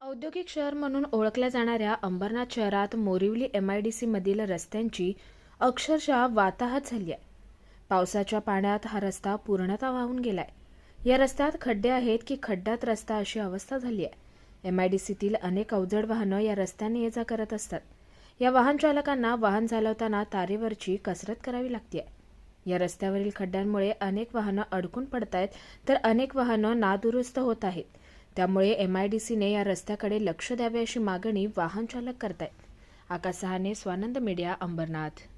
औद्योगिक शहर म्हणून ओळखल्या जाणाऱ्या अंबरनाथ शहरात मोरिवली एम आय डी सीमधील रस्त्यांची अक्षरशः वाताहत झाली आहे. पावसाच्या पाण्यात हा रस्ता पूर्णतः वाहून गेलाय. या रस्त्यात खड्डे आहेत की खड्ड्यात रस्ता अशी अवस्था झाली आहे. एम आय डी सीतील अनेक अवजड वाहनं या रस्त्याने ये जा करत असतात. या वाहन चालकांना वाहन चालवताना तारेवरची कसरत करावी लागते. या रस्त्यावरील खड्ड्यांमुळे अनेक वाहनं अडकून पडत आहेत तर अनेक वाहनं नादुरुस्त होत आहेत. त्यामुळे एम आय डी सीने या रस्त्याकडे लक्ष द्यावे अशी मागणी वाहन चालक करतायत. Akash Sahane Swanand media Ambernath.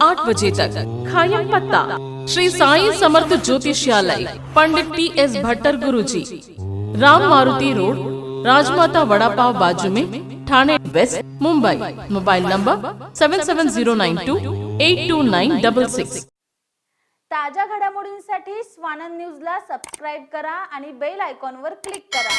8 बजे तक। खायम पत्ता। Shri Sai Samarth Jyotishalay, Pandit T S Bhattar Guru ji Ram Maruti road, Rajmata vada pav बाजू में, Thane west, Mumbai. Mobile number seven seven zero nine two eight two nine double six. ताज्या घडामोडींसाठी स्वानंद न्यूजला subscribe करा आणि bell आयकॉनवर click करा.